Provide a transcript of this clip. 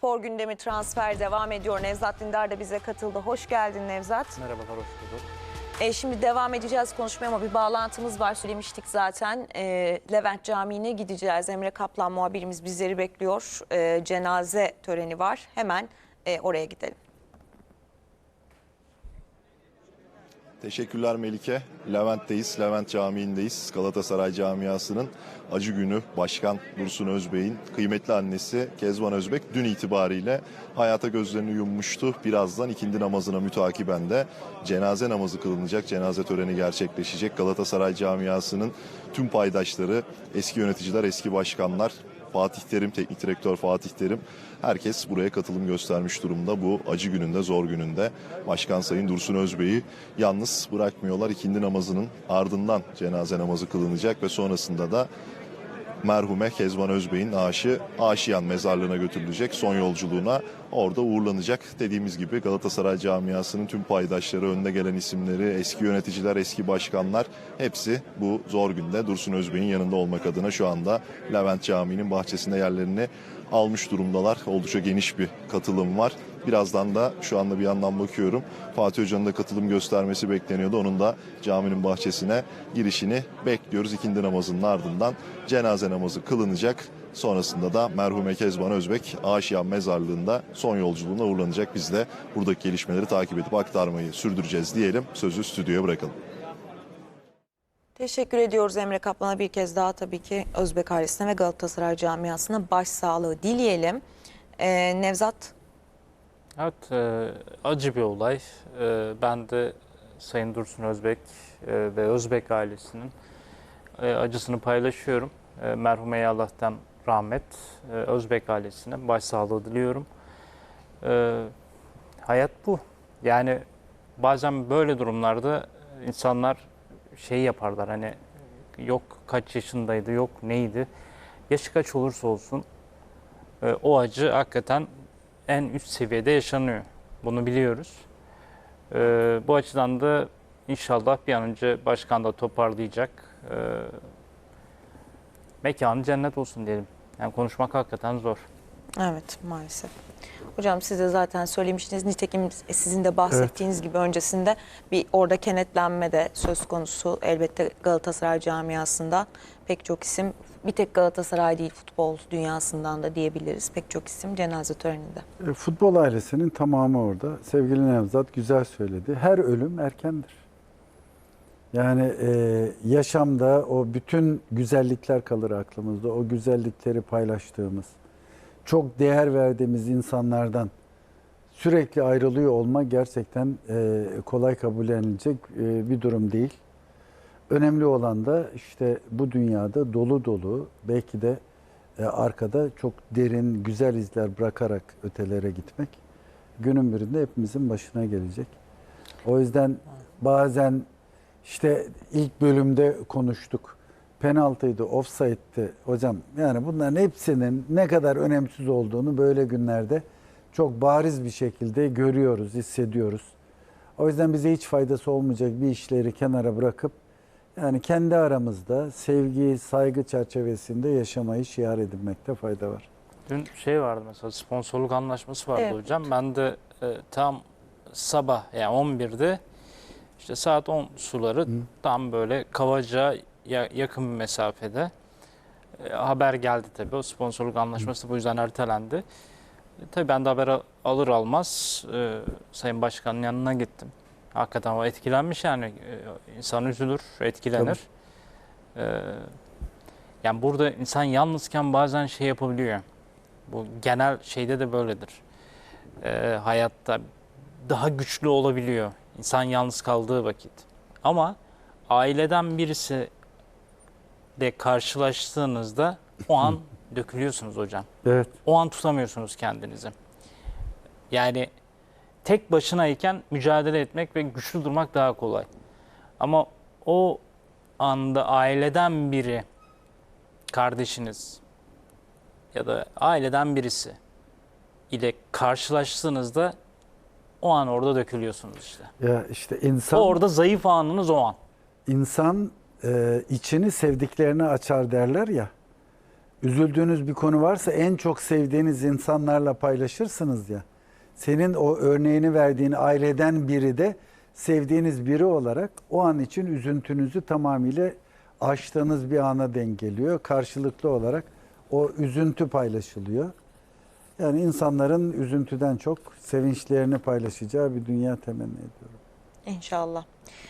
spor gündemi transfer devam ediyor. Nevzat Dindar da bize katıldı. Hoş geldin Nevzat. Merhabalar, hoş bulduk. E, şimdi devam edeceğiz konuşmaya ama bir bağlantımız var söylemiştik zaten. E, Levent Camii'ne gideceğiz. Emre Kaplan muhabirimiz bizleri bekliyor. E, cenaze töreni var. Hemen e, oraya gidelim. Teşekkürler Melike. Levent'teyiz, Levent Camii'ndeyiz. Galatasaray Camiası'nın acı günü Başkan Dursun Özbey'in kıymetli annesi Kezban Özbek dün itibariyle hayata gözlerini yummuştu. Birazdan ikindi namazına mütakiben de cenaze namazı kılınacak, cenaze töreni gerçekleşecek. Galatasaray Camiası'nın tüm paydaşları, eski yöneticiler, eski başkanlar, Fatih Terim, teknik direktör Fatih Terim herkes buraya katılım göstermiş durumda. Bu acı gününde, zor gününde Başkan Sayın Dursun Özbey'i yalnız bırakmıyorlar. İkindi namazının ardından cenaze namazı kılınacak ve sonrasında da merhume Kezban Özbey'in naaşı Aşiyan mezarlığına götürülecek son yolculuğuna orada uğurlanacak. Dediğimiz gibi Galatasaray camiasının tüm paydaşları, önde gelen isimleri, eski yöneticiler, eski başkanlar hepsi bu zor günde Dursun Özbey'in yanında olmak adına şu anda Levent Camii'nin bahçesinde yerlerini almış durumdalar. Oldukça geniş bir katılım var. Birazdan da şu anda bir yandan bakıyorum. Fatih Hoca'nın da katılım göstermesi bekleniyordu. Onun da caminin bahçesine girişini bekliyoruz. İkindi namazının ardından cenaze namazı kılınacak. Sonrasında da merhume Kezban Özbek Aşiyan mezarlığında son yolculuğuna uğurlanacak. Biz de buradaki gelişmeleri takip edip aktarmayı sürdüreceğiz diyelim. Sözü stüdyoya bırakalım. Teşekkür ediyoruz Emre Kaplan'a bir kez daha tabii ki Özbek ailesine ve Galatasaray camiasına başsağlığı dileyelim. E, Nevzat Evet, e, acı bir olay. E, ben de Sayın Dursun Özbek e, ve Özbek ailesinin e, acısını paylaşıyorum. E, merhumeye Allah'tan rahmet, e, Özbek ailesine başsağlığı diliyorum. E, hayat bu. Yani bazen böyle durumlarda insanlar şey yaparlar hani yok kaç yaşındaydı, yok neydi. Yaşı kaç olursa olsun e, o acı hakikaten en üst seviyede yaşanıyor. Bunu biliyoruz. Ee, bu açıdan da inşallah bir an önce başkan da toparlayacak. Ee, mekanı cennet olsun diyelim. Yani konuşmak hakikaten zor. Evet maalesef. Hocam siz de zaten söylemiştiniz. Nitekim sizin de bahsettiğiniz gibi öncesinde bir orada kenetlenme de söz konusu. Elbette Galatasaray camiasında pek çok isim bir tek Galatasaray değil futbol dünyasından da diyebiliriz. Pek çok isim cenaze töreninde. E, Futbol ailesinin tamamı orada. Sevgili Nevzat güzel söyledi. Her ölüm erkendir. Yani e, yaşamda o bütün güzellikler kalır aklımızda. O güzellikleri paylaştığımız, çok değer verdiğimiz insanlardan sürekli ayrılıyor olmak gerçekten e, kolay kabullenilecek e, bir durum değil. Önemli olan da işte bu dünyada dolu dolu belki de e, arkada çok derin, güzel izler bırakarak ötelere gitmek günün birinde hepimizin başına gelecek. O yüzden bazen işte ilk bölümde konuştuk. Penaltıydı, offside'ti. Hocam yani bunların hepsinin ne kadar önemsiz olduğunu böyle günlerde çok bariz bir şekilde görüyoruz, hissediyoruz. O yüzden bize hiç faydası olmayacak bir işleri kenara bırakıp yani kendi aramızda sevgi, saygı çerçevesinde yaşamayı şiar edinmekte fayda var. Dün şey vardı mesela sponsorluk anlaşması vardı Evet. hocam. Ben de e, tam sabah yani 11'de işte saat 10 suları tam böyle Kavaca ya- yakın bir mesafede e, haber geldi tabii. O sponsorluk anlaşması bu yüzden ertelendi. E, tabii ben de haber al- alır almaz e, Sayın Başkan'ın yanına gittim. Hakikaten o etkilenmiş yani. E, insan üzülür, etkilenir. E, yani burada insan yalnızken bazen şey yapabiliyor. Bu genel şeyde de böyledir. Hayatta daha güçlü olabiliyor insan yalnız kaldığı vakit. Ama aileden birisi de karşılaştığınızda o an dökülüyorsunuz hocam. Evet. O an tutamıyorsunuz kendinizi. Yani tek başınayken mücadele etmek ve güçlü durmak daha kolay. Ama o anda aileden biri, kardeşiniz ya da aileden birisi ile karşılaştığınızda o an orada dökülüyorsunuz işte. Ya işte insan O orada zayıf anınız o an. insan e, içini sevdiklerine açar derler ya. üzüldüğünüz bir konu varsa en çok sevdiğiniz insanlarla paylaşırsınız ya. Senin o örneğini verdiğin aileden biri de sevdiğiniz biri olarak o an için üzüntünüzü tamamıyla aştığınız bir ana denk geliyor. Karşılıklı olarak o üzüntü paylaşılıyor. Yani insanların üzüntüden çok sevinçlerini paylaşacağı bir dünya temenni ediyorum. İnşallah.